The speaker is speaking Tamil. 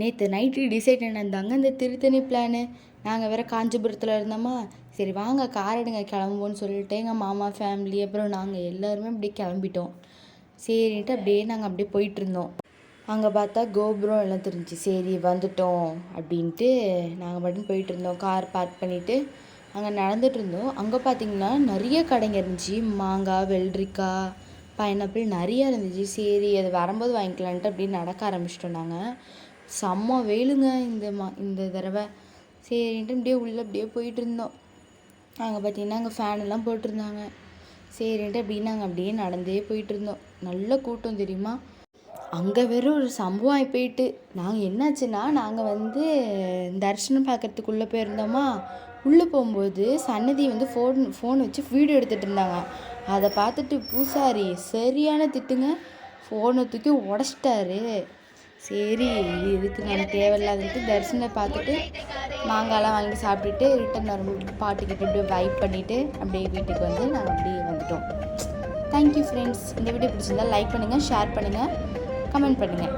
நேற்று நைட்டு டிசைட் இருந்தாங்க இந்த திருத்தணி பிளானு நாங்கள் வேறு காஞ்சிபுரத்தில் இருந்தோமா? சரி வாங்க கார் எடுங்க கிளம்புவோன்னு சொல்லிட்டு எங்கள் மாமா ஃபேமிலி அப்புறம் நாங்கள் எல்லாருமே அப்படியே கிளம்பிட்டோம். சரின்ட்டு அப்படியே நாங்கள் அப்படியே போயிட்டுருந்தோம் அங்கே பார்த்தா கோபுரம் எல்லாம் தெரிஞ்சு சரி வந்துட்டோம் அப்படின்ட்டு நாங்கள் மட்டும் போயிட்டு இருந்தோம். கார் பார்க் பண்ணிவிட்டு அங்கே நடந்துட்டு இருந்தோம். அங்கே பார்த்தீங்கன்னா நிறைய கடைங்க இருந்துச்சு. மாங்காய் வெள்ளரிக்காய் பைனாப்பிள் நிறையா இருந்துச்சு. சரி அது வரும்போது வாங்கிக்கலான்ட்டு அப்படியே நடக்க ஆரம்பிச்சிட்டோம் நாங்கள் செம்ம வெயிலுங்க இந்த மா இந்த தடவை. சரின்ட்டு அப்படியே உள்ளே அப்படியே போயிட்டு இருந்தோம். அங்கே பார்த்தீங்கன்னா அங்கே ஃபேனெல்லாம் போட்டிருந்தாங்க. சரின்ட்டு அப்படின்னு நாங்கள் அப்படியே நடந்தே போயிட்டு இருந்தோம். நல்ல கூட்டம் தெரியுமா? அங்கே வெறும் ஒரு சம்பவம் ஆகி போயிட்டு நாங்கள் என்னாச்சுன்னா நாங்கள் வந்து தரிசனம் பார்க்கறதுக்குள்ளே போயிருந்தோமா? உள்ளே போகும்போது சன்னதி வந்து ஃபோன் ஃபோன் வச்சு வீடியோ எடுத்துகிட்டு இருந்தாங்க. அதை பார்த்துட்டு பூசாரி சரியான திட்டுங்க. ஃபோனை தூக்கி உடச்சிட்டாரு. சரி இது எதுக்கு நம்ம தேவையில்லாதுன்ட்டு தரிசனம் பார்த்துட்டு மாங்காய்லாம் வாங்கி சாப்பிட்டுட்டு ரிட்டன் வரும்போது பாட்டுக்கிட்டு அப்படியே வைப் பண்ணிவிட்டு அப்படியே வீட்டுக்கு வந்து நாங்கள் அப்படியே வந்துட்டோம். தேங்க்யூ ஃப்ரெண்ட்ஸ் இந்த வீடியோ பிடிச்சிருந்தா லைக் பண்ணுங்கள் ஷேர் பண்ணுங்கள் கமெண்ட் பண்ணுங்கள்